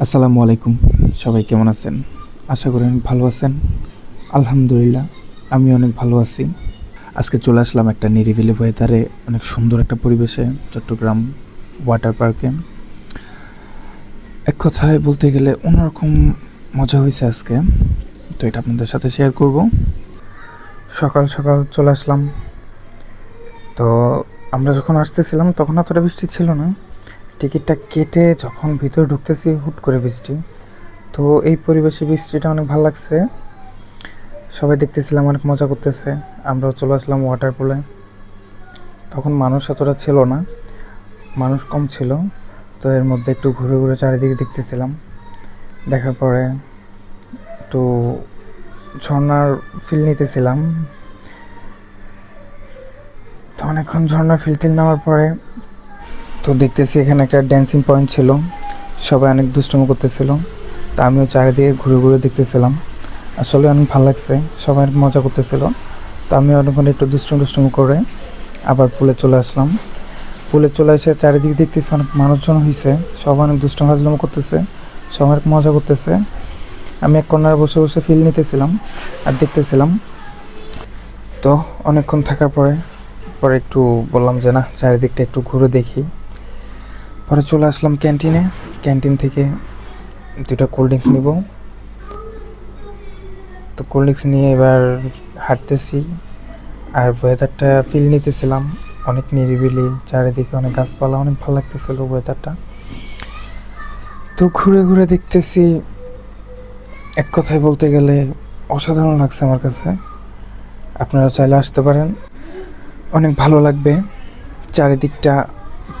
আসসালামু আলাইকুম। সবাই কেমন আছেন? আশা করি অনেক ভালো আছেন। আলহামদুলিল্লাহ, আমি অনেক ভালো আছি। আজকে চলে আসলাম একটা নিরিবিলি ওয়েদারে অনেক সুন্দর একটা পরিবেশে, চট্টগ্রাম ওয়াটার পার্কে এক কথায় বলতে গেলে অন্যরকম মজা হয়েছে আজকে। তো এটা আপনাদের সাথে শেয়ার করব। সকাল সকাল চলে আসলাম। তো আমরা যখন আসতেছিলাম, তখন অতটা বৃষ্টি ছিল না। টিকিটটা কেটে যখন ভিতরে ঢুকতেছি, হুট করে বৃষ্টি। তো এই পরিবেশে বৃষ্টিটা অনেক ভালো লাগছে। সবাই দেখতেছিলাম, অনেক মজা করতেছে। আমরাও চলে আসলাম ওয়াটার পুলে তখন মানুষ এতটা ছিল না। মানুষ কম ছিল। তো এর মধ্যে একটু ঘুরে ঘুরে চারিদিকে দেখতেছিলাম। দেখার পরে একটু ঝর্নার ফিল নিতেছিলাম। তো অনেকক্ষণ ঝর্নার ফিল টিল নেওয়ার পরে তো দেখতেছি এখানে একটা ড্যান্সিং পয়েন্ট ছিল। সবাই অনেক দুষ্টুমি করতেছিল। তা আমিও চারিদিকে ঘুরে ঘুরে দেখতেছিলাম। আসলে অনেক ভালো লাগছে। সবাই মজা করতেছিল। তো আমি অনেকক্ষণ একটু দুষ্টুম দুষ্টুমি করে আবার পুলে চলে আসলাম। পুলে চলে এসে চারিদিকে দেখতেছি অনেক মানুষজন হয়েছে সবাই অনেক দুষ্টুম হাজলাম করতেছে। সবাই অনেক মজা করতেছে। আমি এক কর্নারে বসে বসে ফিল নিতেছিলাম আর দেখতেছিলাম। তো অনেকক্ষণ থাকার পরে পরে একটু বললাম যে, না, চারিদিকটা একটু ঘুরে দেখি। পরে চলে আসলাম ক্যান্টিনে। ক্যান্টিন থেকে দুটা কোল্ড ড্রিঙ্কস নিব। তো কোল্ড ড্রিঙ্কস নিয়ে এবার হাঁটতেছি। আর ওয়েদারটা ফিল নিতেছিলাম। অনেক নিরিবিলি, চারিদিকে অনেক গাছপালা, অনেক ভালো লাগতেছিল ওয়েদারটা তো ঘুরে ঘুরে দেখতেছি, এক কথায় বলতে গেলে অসাধারণ লাগছে আমার কাছে। আপনারা চাইলে আসতে পারেন। অনেক ভালো লাগবে। চারিদিকটা,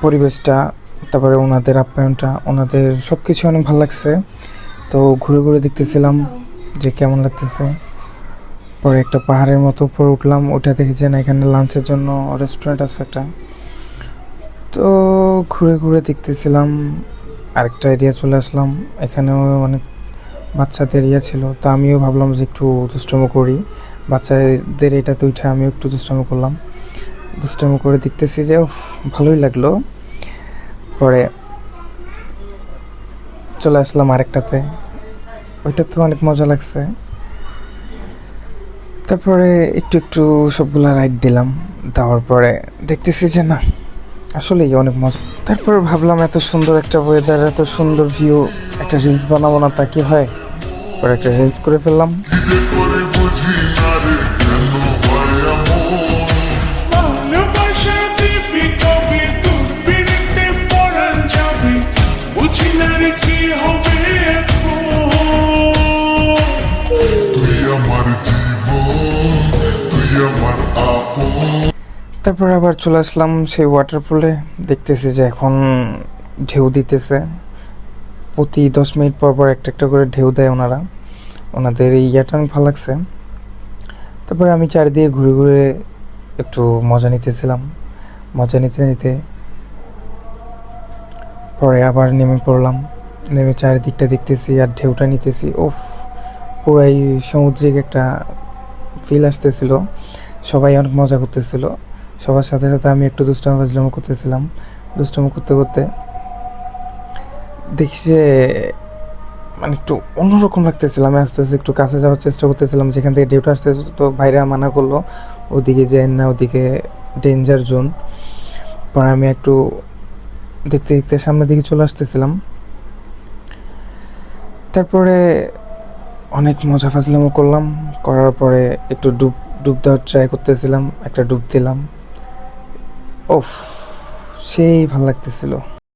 পরিবেশটা তারপরে ওনাদের আপ্যায়নটা, ওনাদের সব কিছু অনেক ভালো লাগছে। তো ঘুরে ঘুরে দেখতেছিলাম যে কেমন লাগতেছে। পরে একটা পাহাড়ের মতো উপরে উঠলাম ওটা দেখি যে না, এখানে লাঞ্চের জন্য রেস্টুরেন্ট আছে একটা। তো ঘুরে ঘুরে দেখতেছিলাম, আরেকটা এরিয়া চলে আসলাম। এখানেও অনেক বাচ্চাদের এরিয়া ছিল, তো আমিও ভাবলাম যে একটু দুষ্টম করি। বাচ্চাদের এটাতে উঠে আমিও একটু দুষ্টম করলাম। দুষ্টম করে দেখতেছি যে ভালোই লাগল। পরে চলে আসলাম আরেকটাতে। ওইটা তো অনেক মজা লাগছে। তারপরে একটু একটু সবগুলা রাইড দিলাম। দেওয়ার পরে দেখতেছি যে না, আসলেই অনেক মজা। তারপর ভাবলাম এত সুন্দর একটা ওয়েদার এত সুন্দর ভিউ একটা রিলস বানাবো না তা কি হয়? পরে একটা রিলস করে ফেললাম। তারপর আবার চলে আসলাম সেই ওয়াটার পুলে দেখতেছি যে এখন ঢেউ দিতেছে। প্রতি দশ মিনিট পর পর একটা একটা করে ঢেউ দেয় ওনারা। ওনাদের এই ইয়েটা অনেক ভালো লাগছে। তারপরে আমি চারিদিকে ঘুরে ঘুরে একটু মজা নিতেছিলাম। মজা নিতে নিতে পরে আবার নেমে পড়লাম। নেমে চারিদিকটা দেখতেছি আর ঢেউটা নিতেছি। ওফ পুরাই সামুদ্রিক একটা ফিল আসতেছিল। সবাই অনেক মজা করতেছিল। সবার সাথে সাথে আমি একটু দুষ্টামি ফাজলামো করতেছিলাম। দুষ্টামি করতে করতে দেখি যে মানে একটু অন্যরকম লাগতেছিল। আমি আস্তে আস্তে একটু কাছে যাওয়ার চেষ্টা করতেছিলাম, যেখান থেকে ঢেউটা আসতে তো বাইরে মানা করল, ওদিকে যাই না, ওদিকে ডেঞ্জার জোন পরে আমি একটু দেখতে দেখতে সামনের দিকে চলে আসতেছিলাম। তারপরে অনেক মজা ফাজলামো করলাম। করার পরে একটু ডুব ডুব দেওয়ার ট্রাই করতেছিলাম, একটা ডুব দিলাম। ওফ সেই ভালো লাগতেছিল।